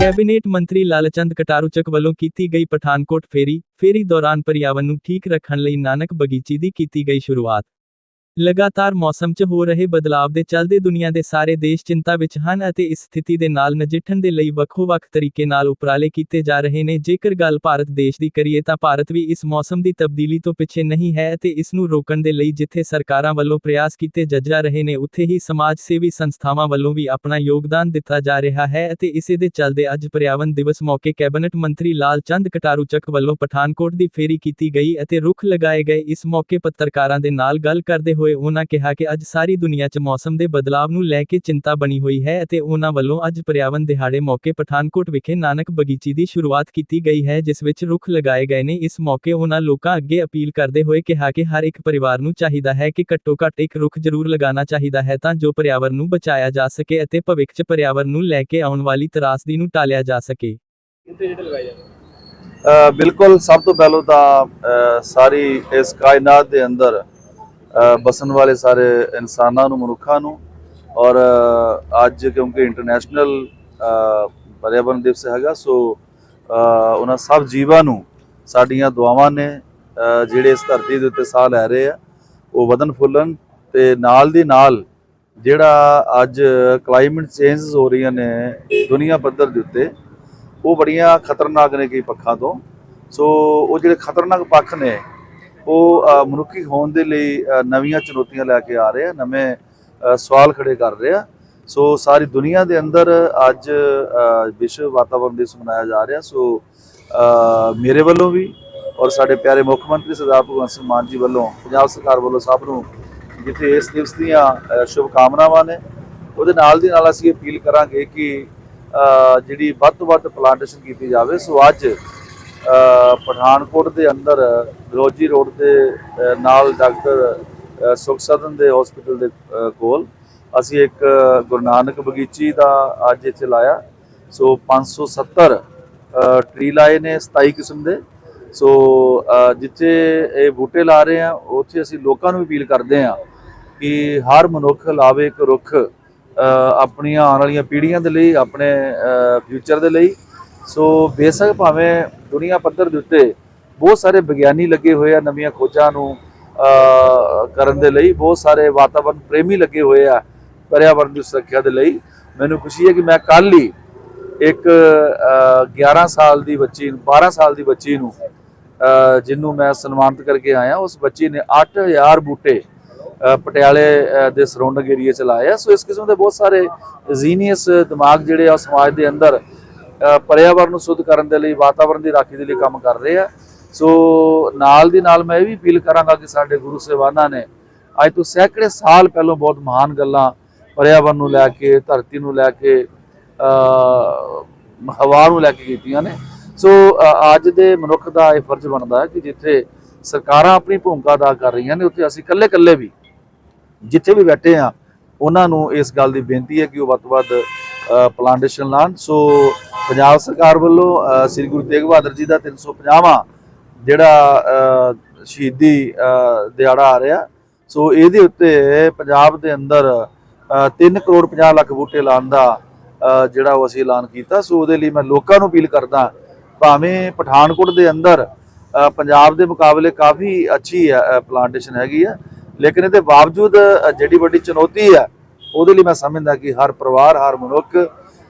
Cabinet ਮੰਤਰੀ ਲਾਲਚੰਦ ਕਟਾਰੂਚਕ ਵੱਲੋਂ ਕੀਤੀ ਗਈ ਪਠਾਨਕੋਟ ਫੇਰੀ ਫੇਰੀ ਦੌਰਾਨ ਪਰਿਆਵਰਨ ਨੂੰ ਠੀਕ ਰੱਖਣ ਲਈ ਨਾਨਕ ਬਗੀਚੀ ਦੀ ਕੀਤੀ ਗਈ ਸ਼ੁਰੂਆਤ। ਲਗਾਤਾਰ ਮੌਸਮ 'ਚ ਹੋ ਰਹੇ ਬਦਲਾਵ ਦੇ ਚੱਲਦੇ ਦੁਨੀਆ ਦੇ ਸਾਰੇ ਦੇਸ਼ ਚਿੰਤਾ ਵਿੱਚ ਹਨ ਅਤੇ ਇਸ ਸਥਿਤੀ ਦੇ ਨਾਲ ਨਜਿੱਠਣ ਦੇ ਲਈ ਵੱਖੋ-ਵੱਖ ਤਰੀਕੇ ਨਾਲ ਉਪਰਾਲੇ ਕੀਤੇ ਜਾ ਰਹੇ ਨੇ। ਜੇਕਰ ਗੱਲ ਭਾਰਤ ਦੇਸ਼ ਦੀ ਕਰੀਏ ਤਾਂ ਭਾਰਤ ਵੀ ਇਸ ਮੌਸਮ ਦੀ ਤਬਦੀਲੀ ਤੋਂ ਪਿੱਛੇ ਨਹੀਂ ਹੈ ਅਤੇ ਇਸ ਨੂੰ ਰੋਕਣ ਦੇ ਲਈ ਜਿੱਥੇ ਸਰਕਾਰਾਂ ਵੱਲੋਂ ਪ੍ਰਯਾਸ ਕੀਤੇ ਜਾ ਰਹੇ ਨੇ, ਉੱਥੇ ਹੀ ਸਮਾਜ ਸੇਵੀ ਸੰਸਥਾਵਾਂ ਵੱਲੋਂ ਵੀ ਆਪਣਾ ਯੋਗਦਾਨ ਦਿੱਤਾ ਜਾ ਰਿਹਾ ਹੈ ਅਤੇ ਇਸੇ ਦੇ ਚੱਲਦੇ ਅੱਜ ਪਰਿਆਵਰਨ ਦਿਵਸ ਮੌਕੇ ਕੈਬਨਿਟ ਮੰਤਰੀ ਲਾਲ ਚੰਦ ਕਟਾਰੂਚਕ ਵੱਲੋਂ ਪਠਾਨਕੋਟ ਦੀ ਫੇਰੀ ਕੀਤੀ ਗਈ ਅਤੇ ਰੁੱਖ ਲਗਾਏ ਗਏ। ਇਸ ਮੌਕੇ ਪੱਤਰਕਾਰਾਂ ਦੇ ਨਾਲ ਗੱਲ ਕਰਦੇ ਹੋਏ ਉਹਨਾਂ ਕਿਹਾ ਕਿ ਅੱਜ ਸਾਰੀ ਦੁਨੀਆ 'ਚ ਮੌਸਮ ਦੇ ਬਦਲਾਵ ਨੂੰ ਲੈ ਕੇ ਚਿੰਤਾ ਬਣੀ ਹੋਈ ਹੈ ਅਤੇ ਉਹਨਾਂ ਵੱਲੋਂ ਅੱਜ ਪਰਿਆਵਰਨ ਦਿਹਾੜੇ ਮੌਕੇ ਪਠਾਨਕੋਟ ਵਿਖੇ ਨਾਨਕ ਬਗੀਚੀ ਦੀ ਸ਼ੁਰੂਆਤ ਕੀਤੀ ਗਈ ਹੈ ਜਿਸ ਵਿੱਚ ਰੁੱਖ ਲਗਾਏ ਗਏ ਨੇ। ਇਸ ਮੌਕੇ ਉਹਨਾਂ ਲੋਕਾਂ ਅੱਗੇ ਅਪੀਲ ਕਰਦੇ ਹੋਏ ਕਿਹਾ ਕਿ ਹਰ ਇੱਕ ਪਰਿਵਾਰ ਨੂੰ ਚਾਹੀਦਾ ਹੈ ਕਿ ਘੱਟੋ ਘੱਟ ਇੱਕ ਰੁੱਖ ਜ਼ਰੂਰ ਲਗਾਉਣਾ ਚਾਹੀਦਾ ਹੈ ਤਾਂ ਜੋ ਪਰਿਆਵਰਨ ਨੂੰ ਬਚਾਇਆ ਜਾ ਸਕੇ ਅਤੇ ਭਵਿੱਖ 'ਚ ਪਰਿਆਵਰਨ ਨੂੰ ਲੈ ਕੇ ਆਉਣ ਵਾਲੀ ਤਰਾਸਦੀ ਨੂੰ ਟਾਲਿਆ ਜਾ ਸਕੇ। ਬਿਲਕੁਲ ਸਭ ਤੋਂ ਪਹਿਲਾਂ ਤਾਂ ਸਾਰੀ ਇਸ ਕਾਇਨਾਤ ਦੇ ਅੰਦਰ ਬਸਣ ਵਾਲੇ ਸਾਰੇ ਇਨਸਾਨਾਂ ਨੂੰ ਮਨੁੱਖਾਂ ਨੂੰ ਔਰ ਅੱਜ ਕਿਉਂਕਿ ਇੰਟਰਨੈਸ਼ਨਲ ਅ, ਪਰਿਆਵਰਨ ਦਿਵਸ ਹੈਗਾ ਸੋ ਉਹਨਾਂ ਸਭ ਜੀਵਾਂ ਨੂੰ ਸਾਡੀਆਂ ਦੁਆਵਾਂ ਨੇ ਜਿਹੜੇ ਇਸ ਧਰਤੀ ਦੇ ਉੱਤੇ ਸਾਹ ਲੈ ਰਹੇ ਆ ਉਹ ਵਧਨ ਫੁੱਲਣ ਤੇ ਨਾਲ ਦੀ ਨਾਲ ਜਿਹੜਾ ਅੱਜ ਕਲਾਈਮੇਟ ਚੇਂਜਸ ਹੋ ਰਹੀਆਂ ਨੇ ਦੁਨੀਆ ਪੱਧਰ ਦੇ ਉੱਤੇ ਉਹ ਬੜੀਆਂ ਖਤਰਨਾਕ ਨੇ ਕਈ ਪੱਖਾਂ ਤੋਂ। ਸੋ ਉਹ ਜਿਹੜੇ ਖਤਰਨਾਕ ਪੱਖ ਨੇ ਉਹ ਮਨੁੱਖੀ ਹੋਣ ਦੇ ਲਈ ਨਵੀਆਂ ਚੁਣੌਤੀਆਂ ਲੈ ਕੇ ਆ ਰਹੇ ਆ ਨਵੇਂ ਸਵਾਲ ਖੜੇ ਕਰ ਰਹੇ ਆ। ਸੋ ਸਾਰੀ ਦੁਨੀਆ ਦੇ ਅੰਦਰ ਅੱਜ ਵਿਸ਼ਵ ਵਾਤਾਵਰਣ ਦਿਵਸ ਮਨਾਇਆ ਜਾ ਰਿਹਾ। ਸੋ ਮੇਰੇ ਵੱਲੋਂ ਵੀ ਔਰ ਸਾਡੇ ਪਿਆਰੇ ਮੁੱਖ ਮੰਤਰੀ ਸਰਦਾਰ ਭਗਵੰਤ ਸਿੰਘ ਮਾਨ ਜੀ ਵੱਲੋਂ ਪੰਜਾਬ ਸਰਕਾਰ ਵੱਲੋਂ ਸਭ ਨੂੰ ਜਿੱਥੇ ਇਸ ਦਿਵਸ ਦੀਆਂ ਅ, ਸ਼ੁਭ ਕਾਮਨਾਵਾਂ ਨੇ ਉਹਦੇ ਨਾਲ ਦੀ ਨਾਲ ਅਸੀਂ ਅਪੀਲ ਕਰਾਂਗੇ ਕਿ ਜਿਹੜੀ ਵੱਧ ਤੋਂ ਵੱਧ ਪਲਾਂਟੇਸ਼ਨ ਕੀਤੀ ਜਾਵੇ। ਸੋ ਅੱਜ ਪਠਾਨਕੋਟ ਦੇ ਅੰਦਰ ਗਲੋਜੀ ਰੋਡ ਦੇ ਨਾਲ ਡਾਕਟਰ ਅ, ਸੁਖ ਸਦਨ ਦੇ ਹਸਪੀਟਲ ਦੇ ਕੋਲ ਅਸੀਂ ਇੱਕ ਗੁਰੂ ਨਾਨਕ ਬਗੀਚੀ ਦਾ ਅੱਜ ਇੱਥੇ ਲਾਇਆ। ਸੋ 570 ਅ, ਟਰੀ ਲਾਏ ਨੇ 27 ਕਿਸਮ ਦੇ। ਸੋ ਜਿੱਥੇ ਇਹ ਬੂਟੇ ਲਾ ਰਹੇ ਆ ਉੱਥੇ ਅਸੀਂ ਲੋਕਾਂ ਨੂੰ ਅਪੀਲ ਕਰਦੇ ਆ ਕਿ ਹਰ ਮਨੁੱਖ ਲਾਵੇ ਇੱਕ ਰੁੱਖ ਆਪਣੀਆਂ ਆਉਣ ਵਾਲੀਆਂ ਪੀੜ੍ਹੀਆਂ ਦੇ ਲਈ ਆਪਣੇ ਫਿਊਚਰ ਦੇ ਲਈ। ਸੋ ਬੇਸ਼ੱਕ ਭਾਵੇਂ ਦੁਨੀਆ ਪੱਧਰ ਦੇ ਉੱਤੇ ਬਹੁਤ ਸਾਰੇ ਵਿਗਿਆਨੀ ਲੱਗੇ ਹੋਏ ਆ ਨਵੀਆਂ ਖੋਜਾਂ ਨੂੰ ਕਰਨ ਦੇ ਲਈ ਬਹੁਤ ਸਾਰੇ ਵਾਤਾਵਰਣ ਪ੍ਰੇਮੀ ਲੱਗੇ ਹੋਏ ਆ ਪਰਿਆਵਰਣ ਦੀ ਸੁਰੱਖਿਆ ਦੇ ਲਈ। ਮੈਨੂੰ ਖੁਸ਼ੀ ਹੈ ਕਿ ਮੈਂ ਕੱਲ ਹੀ ਇੱਕ ਅ, 11 ਸਾਲ ਦੀ ਬੱਚੀ ਨੂੰ 12 ਸਾਲ ਦੀ ਬੱਚੀ ਨੂੰ ਅ, ਜਿਹਨੂੰ ਮੈਂ ਸਨਮਾਨਿਤ ਕਰਕੇ ਆਇਆ ਉਸ ਬੱਚੀ ਨੇ 8000 ਬੂਟੇ ਪਟਿਆਲੇ ਦੇ ਸਰਾਊਂਡਿੰਗ ਏਰੀਆ ਚ ਲਾਏ ਆ। ਸੋ ਇਸ ਕਿਸਮ ਦੇ ਬਹੁਤ ਸਾਰੇ ਜੀਨੀਅਸ ਦਿਮਾਗ ਜਿਹੜੇ ਆ ਉਹ ਸਮਾਜ ਦੇ ਅੰਦਰ ਪਰਿਆਵਰਨ ਨੂੰ ਸ਼ੁੱਧ ਕਰਨ ਦੇ ਲਈ, ਵਾਤਾਵਰਨ ਦੀ ਰਾਖੀ ਦੇ ਲਈ ਕੰਮ ਕਰ ਰਹੇ ਆ। ਸੋ ਨਾਲ ਦੀ ਨਾਲ ਮੈਂ ਇਹ ਵੀ ਅਪੀਲ ਕਰਾਂਗਾ ਕਿ ਸਾਡੇ ਗੁਰੂ ਸਾਹਿਬਾਨਾਂ ਨੇ ਅੱਜ ਤੋਂ ਸੈਂਕੜੇ ਸਾਲ ਪਹਿਲਾਂ ਬਹੁਤ ਮਹਾਨ ਗੱਲਾਂ ਪਰਿਆਵਰਨ ਨੂੰ ਲੈ ਕੇ, ਧਰਤੀ ਨੂੰ ਲੈ ਕੇ ਹਵਾ ਨੂੰ ਲੈ ਕੇ ਕੀਤੀਆਂ ਨੇ। ਸੋ ਅੱਜ ਦੇ ਮਨੁੱਖ ਦਾ ਇਹ ਫਰਜ਼ ਬਣਦਾ ਹੈ ਕਿ ਜਿੱਥੇ ਸਰਕਾਰਾਂ ਆਪਣੀ ਭੂਮਿਕਾ ਅਦਾ ਕਰ ਰਹੀਆਂ ਨੇ, ਉੱਥੇ ਅਸੀਂ ਇਕੱਲੇ-ਇਕੱਲੇ ਵੀ ਜਿੱਥੇ ਵੀ ਬੈਠੇ ਆ ਉਹਨਾਂ ਨੂੰ ਇਸ ਗੱਲ ਦੀ ਬੇਨਤੀ ਹੈ ਕਿ ਉਹ ਵੱਧ ਤੋਂ ਵੱਧ ਪਲਾਂਟੇਸ਼ਨ ਲਾਣ। ਸੋ ਪੰਜਾਬ ਸਰਕਾਰ ਵੱਲੋਂ ਸ੍ਰੀ ਗੁਰੂ ਤੇਗ ਬਹਾਦਰ ਜੀ ਦਾ 350ਵਾਂ ਜਿਹੜਾ ਸ਼ਹੀਦੀ ਦਿਹਾੜਾ ਆ ਰਿਹਾ। ਸੋ ਇਹਦੇ ਉੱਤੇ ਪੰਜਾਬ ਦੇ ਅੰਦਰ 3 ਕਰੋੜ 50 ਲੱਖ ਬੂਟੇ ਲਾਉਣ ਦਾ ਜਿਹੜਾ ਉਹ ਅਸੀਂ ਐਲਾਨ ਕੀਤਾ। ਸੋ ਉਹਦੇ ਲਈ ਮੈਂ ਲੋਕਾਂ ਨੂੰ ਅਪੀਲ ਕਰਦਾ, ਭਾਵੇਂ ਪਠਾਨਕੋਟ ਦੇ ਅੰਦਰ ਪੰਜਾਬ ਦੇ ਮੁਕਾਬਲੇ ਕਾਫੀ ਅੱਛੀ ਪਲਾਂਟੇਸ਼ਨ ਹੈਗੀ ਆ, ਲੇਕਿਨ ਇਹਦੇ ਬਾਵਜੂਦ ਜਿਹੜੀ ਵੱਡੀ ਚੁਣੌਤੀ ਹੈ ਉਹਦੇ ਲਈ ਮੈਂ ਸਮਝਦਾ ਕਿ ਹਰ ਪਰਿਵਾਰ, ਹਰ ਮਨੁੱਖ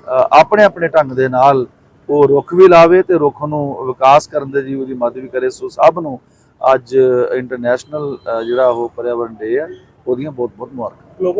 ਆਪਣੇ ਆਪਣੇ ਢੰਗ ਦੇ ਨਾਲ ਉਹ ਰੁੱਖ ਵੀ ਲਾਵੇ ਤੇ ਰੁੱਖ ਨੂੰ ਵਿਕਾਸ ਕਰਨ ਦੇ ਜੀ ਉਹਦੀ ਮਦਦ ਵੀ ਕਰੇ। ਸੋ ਸਭ ਨੂੰ ਅੱਜ ਇੰਟਰਨੈਸ਼ਨਲ ਜਿਹੜਾ ਉਹ ਪਰਿਆਵਰਣ ਡੇ ਆ, ਉਹਦੀਆਂ ਬਹੁਤ ਬਹੁਤ ਮੁਬਾਰਕਾਂ